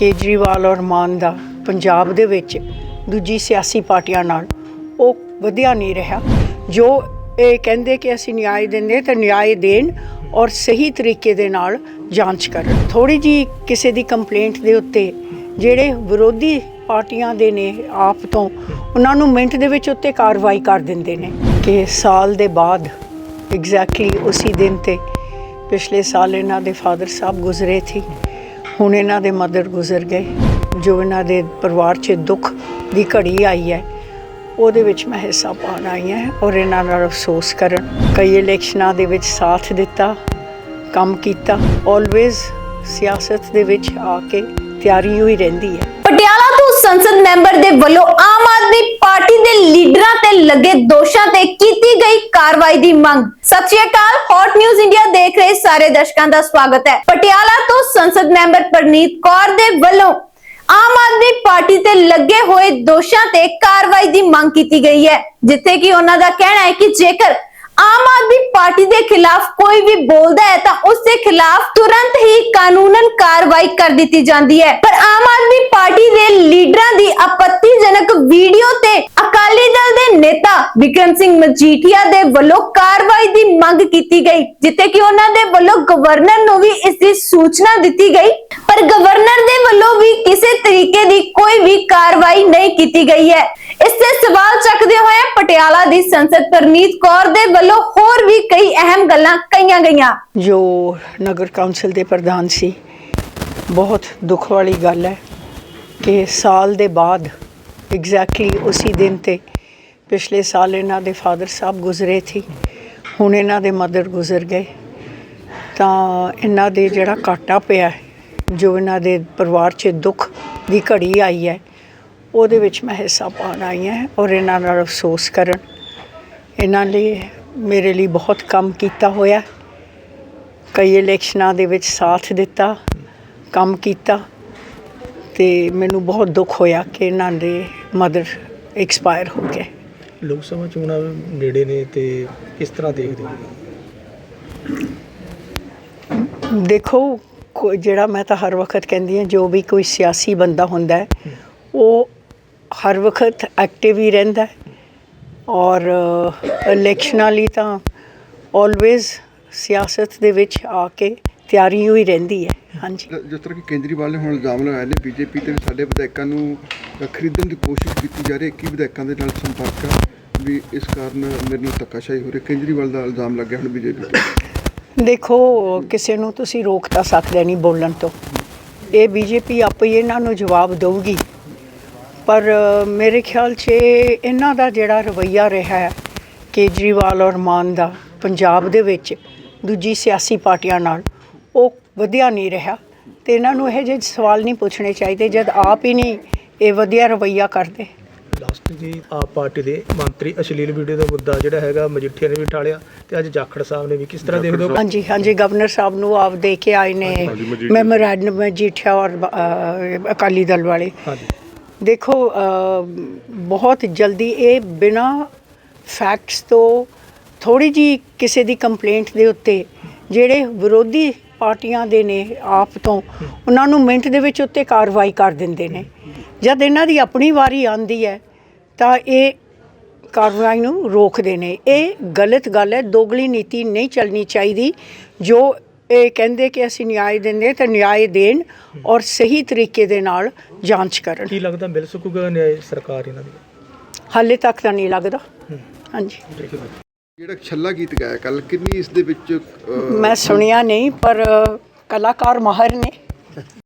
ਕੇਜਰੀਵਾਲ ਔਰ ਮਾਨ ਦਾ ਪੰਜਾਬ ਦੇ ਵਿੱਚ ਦੂਜੀ ਸਿਆਸੀ ਪਾਰਟੀਆਂ ਨਾਲ ਉਹ ਵਧੀਆ ਨਹੀਂ ਰਿਹਾ। ਜੋ ਇਹ ਕਹਿੰਦੇ ਕਿ ਅਸੀਂ ਨਿਆਂ ਦਿੰਦੇ ਤਾਂ ਨਿਆਂ ਦੇਣ ਔਰ ਸਹੀ ਤਰੀਕੇ ਦੇ ਨਾਲ ਜਾਂਚ ਕਰਨ। ਥੋੜੀ ਜੀ ਕਿਸੇ ਦੀ ਕੰਪਲੇਂਟ ਦੇ ਉੱਤੇ ਜਿਹੜੇ ਵਿਰੋਧੀ ਪਾਰਟੀਆਂ ਦੇ ਨੇ ਆਪ ਤੋਂ, ਉਹਨਾਂ ਨੂੰ ਮਿੰਟ ਦੇ ਵਿੱਚ ਉੱਤੇ ਕਾਰਵਾਈ ਕਰ ਦਿੰਦੇ ਨੇ ਕਿ ਸਾਲ ਦੇ ਬਾਅਦ ਐਗਜ਼ੈਕਟਲੀ ਉਸੇ ਦਿਨ ਤੇ ਪਿਛਲੇ ਸਾਲ ਇਹਨਾਂ ਦੇ ਫਾਦਰ ਸਾਹਿਬ ਗੁਜ਼ਰੇ ਸੀ। ਹੁਣ ਇਹਨਾਂ ਦੇ ਮਦਰ ਗੁਜ਼ਰ ਗਏ, ਜੋ ਇਹਨਾਂ ਦੇ ਪਰਿਵਾਰ 'ਚ ਦੁੱਖ ਦੀ ਘੜੀ ਆਈ ਹੈ, ਉਹਦੇ ਵਿੱਚ ਮੈਂ ਹਿੱਸਾ ਪਾਉਣ ਆਈ ਹਾਂ ਔਰ ਇਹਨਾਂ ਨਾਲ ਅਫਸੋਸ ਕਰਨ। ਕਈ ਇਲੈਕਸ਼ਨਾਂ ਦੇ ਵਿੱਚ ਸਾਥ ਦਿੱਤਾ, ਕੰਮ ਕੀਤਾ ਆਲਵੇਜ਼ ਸਿਆਸਤ ਦੇ ਵਿੱਚ ਆ ਕੇ ਤਿਆਰੀ ਹੋਈ ਰਹਿੰਦੀ ਹੈ। ਪਟਿਆਲਾ ਤੋਂ ਸੰਸਦ ਮੈਂਬਰ ਦੇ ਵੱਲੋਂ ਲੱਗੇ ਦੋਸ਼ਾਂ ਤੇ ਕੀਤੀ ਗਈ ਕਾਰਵਾਈ ਦੀ ਮੰਗ। ਸਤਿ ਸ਼੍ਰੀ ਅਕਾਲ ਹੌਟ ਨਿਊਜ਼ ਇੰਡੀਆ ਦੇਖ ਰਹੇ ਸਾਰੇ ਦਰਸ਼ਕਾਂ ਦਾ ਸਵਾਗਤ ਹੈ। ਪਟਿਆਲਾ ਤੋਂ ਸੰਸਦ ਮੈਂਬਰ ਪ੍ਰਨੀਤ ਕੌਰ ਦੇ ਵੱਲੋਂ ਆਮ ਆਦਮੀ ਪਾਰਟੀ ਤੇ ਲੱਗੇ ਹੋਏ ਦੋਸ਼ਾਂ ਤੇ ਕਾਰਵਾਈ ਦੀ ਮੰਗ ਕੀਤੀ ਗਈ ਹੈ, ਜਿੱਥੇ ਕਿ ਉਹਨਾਂ ਦਾ ਕਹਿਣਾ ਹੈ ਕਿ ਜੇਕਰ ਆਮ ਆਦਮੀ ਪਾਰਟੀ ਦੇ ਖਿਲਾਫ ਕੋਈ ਵੀ ਬੋਲਦਾ ਹੈ ਤਾਂ ਉਸ ਦੇ ਖਿਲਾਫ ਤੁਰੰਤ ਹੀ ਕਾਨੂੰਨਨ ਕਾਰਵਾਈ ਕਰ ਦਿੱਤੀ ਜਾਂਦੀ ਹੈ। ਪਰ ਆਮ ਆਦਮੀ ਪਾਰਟੀ ਦੇ ਲੀਡਰਾਂ ਦੀ ਆਪੱਤੀਜਨਕ ਵੀਡੀਓ ਤੇ ਵਿਕਰਮ ਸਿੰਘ ਮਜੀਠੀਆ ਦੇ ਵੱਲੋਂ ਕਾਰਵਾਈ ਦੀ ਮੰਗ ਕੀਤੀ ਗਈ, ਜਿੱਥੇ ਕਿ ਉਹਨਾਂ ਦੇ ਵੱਲੋਂ ਗਵਰਨਰ ਨੂੰ ਵੀ ਇਸ ਦੀ ਸੂਚਨਾ ਦਿੱਤੀ ਗਈ। ਪਰ ਗਵਰਨਰ ਦੇ ਵੱਲੋਂ ਵੀ ਕਿਸੇ ਤਰੀਕੇ ਦੀ ਕੋਈ ਵੀ ਕਾਰਵਾਈ ਨਹੀਂ ਕੀਤੀ ਗਈ ਹੈ। ਇਸ ਤੇ ਸਵਾਲ ਚੱਕਦੇ ਹੋਏ ਪਟਿਆਲਾ ਦੀ ਸੰਸਦ ਪ੍ਰਨੀਤ ਕੌਰ ਦੇ ਵੱਲੋਂ ਹੋਰ ਵੀ ਕਈ ਅਹਿਮ ਗੱਲਾਂ ਕਹੀਆਂ ਗਈਆਂ। ਜੋ ਨਗਰ ਕੌਂਸਲ ਦੇ ਪ੍ਰਧਾਨ ਸੀ, ਬਹੁਤ ਦੁੱਖ ਵਾਲੀ ਗੱਲ ਹੈ ਕਿ ਸਾਲ ਦੇ ਬਾਅਦ ਐਗਜ਼ੈਕਟਲੀ ਉਸੇ ਦਿਨ ਤੇ ਪਿਛਲੇ ਸਾਲ ਇਹਨਾਂ ਦੇ ਫਾਦਰ ਸਾਹਿਬ ਗੁਜ਼ਰੇ ਸੀ, ਹੁਣ ਇਹਨਾਂ ਦੇ ਮਦਰ ਗੁਜ਼ਰ ਗਏ। ਤਾਂ ਇਹਨਾਂ ਦੇ ਜਿਹੜਾ ਘਾਟਾ ਪਿਆ ਜੋ ਇਹਨਾਂ ਦੇ ਪਰਿਵਾਰ 'ਚ ਦੁੱਖ ਦੀ ਘੜੀ ਆਈ ਹੈ, ਉਹਦੇ ਵਿੱਚ ਮੈਂ ਹਿੱਸਾ ਪਾਉਣ ਆਈ ਹਾਂ ਔਰ ਇਹਨਾਂ ਨਾਲ ਅਫਸੋਸ ਕਰਨ। ਇਹਨਾਂ ਲਈ ਮੇਰੇ ਲਈ ਬਹੁਤ ਕੰਮ ਕੀਤਾ ਹੋਇਆ। ਕਈ ਇਲੈਕਸ਼ਨਾਂ ਦੇ ਵਿੱਚ ਸਾਥ ਦਿੱਤਾ, ਕੰਮ ਕੀਤਾ ਤੇ ਮੈਨੂੰ ਬਹੁਤ ਦੁੱਖ ਹੋਇਆ ਕਿ ਇਹਨਾਂ ਦੇ ਮਦਰ ਐਕਸਪਾਇਰ ਹੋ ਗਏ। ਲੋਕ ਸਭਾ ਚੋਣਾਂ ਨੇੜੇ ਨੇ ਤੇ ਕਿਸ ਤਰ੍ਹਾਂ ਦੇਖਦੇ ਹੋ? ਦੇਖੋ ਕੋ- ਜਿਹੜਾ ਮੈਂ ਤਾਂ ਹਰ ਵਕਤ ਕਹਿੰਦੀ ਹਾਂ ਜੋ ਵੀ ਕੋਈ ਸਿਆਸੀ ਬੰਦਾ ਹੁੰਦਾ ਹੈ ਉਹ ਹਰ ਵਕਤ ਐਕਟਿਵ ਹੀ ਰਹਿੰਦਾ ਹੈ ਔਰ ਇਲੈਕਸ਼ਨਾਂ ਲਈ ਤਾਂ ਆਲਵੇਜ਼ ਸਿਆਸਤ ਦੇ ਵਿੱਚ ਆ ਕੇ ਤਿਆਰੀ ਹੋਈ ਰਹਿੰਦੀ ਹੈ। ਹਾਂਜੀ। ਜ- ਜਿਸ ਤਰ੍ਹਾਂ ਕਿ ਕੇਜਰੀਵਾਲ ਨੇ ਹੁਣ ਇਲਜ਼ਾਮ ਲਗਾਏ ਨੇ ਬੀਜੇਪੀ ਤੇ ਵੀ ਸਾਡੇ ਵਿਧਾਇਕਾਂ ਨੂੰ ਅ, ਖਰੀਦਣ ਦੀ ਕੋਸ਼ਿਸ਼ ਕੀਤੀ ਜਾ ਰਹੀ ਹੈ ਕੀ ਵਿਧਾਇਕਾਂ ਦੇ ਨਾਲ ਸੰਪਰਕ ਹੈ? ਵੀ ਇਸ ਕਾਰਨ ਮੇਰੇ ਨਾਲ ਧੱਕਾਸ਼ਾਹੀ ਹੋ ਰਹੀ, ਕੇਜਰੀਵਾਲ ਦਾ ਇਲਜ਼ਾਮ ਲੱਗਿਆ ਹੁਣ ਬੀਜੇਪੀ ਤੇ। ਦੇਖੋ, ਕਿਸੇ ਨੂੰ ਤੁਸੀਂ ਰੋਕ ਤਾਂ ਸਕਦੇ ਨਹੀਂ ਬੋਲਣ ਤੋਂ। ਇਹ ਬੀਜੇਪੀ ਆਪੇ ਇਹਨਾਂ ਨੂੰ ਜਵਾਬ ਦੇਊਗੀ। ਪਰ ਮੇਰੇ ਖਿਆਲ 'ਚ ਇਹਨਾਂ ਦਾ ਜਿਹੜਾ ਰਵਈਆ ਰਿਹਾ ਹੈ, ਕੇਜਰੀਵਾਲ ਔਰ ਮਾਨ ਦਾ ਪੰਜਾਬ ਦੇ ਵਿੱਚ, ਦੂਜੀ ਸਿਆਸੀ ਪਾਰਟੀਆਂ ਨਾਲ, ਉਹ ਵਧੀਆ ਨਹੀਂ ਰਿਹਾ। ਤੇ ਇਹਨਾਂ ਨੂੰ ਇਹ ਜਿਹੇ ਸਵਾਲ ਨਹੀਂ ਪੁੱਛਣੇ ਚਾਹੀਦੇ, ਜਦ ਆਪ ਹੀ ਨਹੀਂ ਇਹ ਵਧੀਆ ਰਵਈਆ ਕਰਦੇ। ਲਾਸਟ ਜੀ ਆਪ ਪਾਰਟੀ ਦੇ ਮੰਤਰੀ ਅਸ਼ਲੀਲ ਵੀਡੀਓ ਦਾ ਮੁੱਦਾ ਜਿਹੜਾ ਹੈਗਾ ਮਜੀਠੀਆ ਨੇ ਵੀ ਠਾਲਿਆ ਤੇ ਅੱਜ ਜਾਖੜ ਸਾਹਿਬ ਨੇ ਵੀ ਕਿਸ ਤਰ੍ਹਾਂ ਦੇਖਦੇ ਹੋ? ਹਾਂਜੀ ਹਾਂਜੀ ਗਵਰਨਰ ਸਾਹਿਬ ਨੂੰ ਆਪ ਦੇ ਕੇ ਆਏ ਨੇ ਮੈਮੋਰੈਂਡਮ ਮਜੀਠੀਆ ਔਰ ਅ, ਅਕਾਲੀ ਦਲ ਵਾਲੇ। ਹਾਂਜੀ। ਦੇਖੋ ਅ, ਬਹੁਤ ਜਲਦੀ ਇਹ ਬਿਨਾ ਫੈਕਟਸ ਤੋਂ ਥੋੜੀ ਜੀ ਕਿਸੇ ਦੀ ਕੰਪਲੇਂਟ ਦੇ ਉੱਤੇ ਜਿਹੜੇ ਵਿਰੋਧੀ ਪਾਰਟੀਆਂ ਦੇ ਨੇ ਆਪ ਤੋਂ ਉਹਨਾਂ ਨੂੰ ਮਿੰਟ ਦੇ ਵਿੱਚ ਉੱਤੇ ਕਾਰਵਾਈ ਕਰ ਦਿੰਦੇ ਨੇ। ਜਦ ਇਹਨਾਂ ਦੀ ਆਪਣੀ ਵਾਰੀ ਆਂਦੀ ਹੈ ਤਾਂ ਇਹ ਕਾਰਵਾਈ ਨੂੰ ਰੋਕਦੇ ਨੇ। ਇਹ ਗਲਤ ਗੱਲ ਹੈ ਦੋਗਲੀ ਨੀਤੀ ਨਹੀਂ ਚੱਲਣੀ ਚਾਹੀਦੀ। ਜੋ ਇਹ ਕਹਿੰਦੇ ਕਿ ਅਸੀਂ ਨਿਆਂ ਦਿੰਦੇ ਤਾਂ ਨਿਆਂ ਦੇਣ ਔਰ ਸਹੀ ਤਰੀਕੇ ਦੇ ਨਾਲ ਜਾਂਚ ਕਰਨ। ਕੀ ਲੱਗਦਾ ਮਿਲ ਸਕੂਗਾ ਨਿਆਂ ਸਰਕਾਰ ਇਹਨਾਂ ਦੀ? ਹਾਲੇ ਤੱਕ ਤਾਂ ਨਹੀਂ ਲੱਗਦਾ। ਹਾਂਜੀ। ਜਿਹੜਾ ਛੱਲਾ ਗੀਤ ਗਾਇਆ ਕੱਲ ਕਿੰਨੀ ਇਸ ਦੇ ਵਿੱਚ ਮੈਂ ਸੁਣਿਆ ਨਹੀਂ ਪਰ ਕਲਾਕਾਰ ਮਾਹਰ ਨੇ।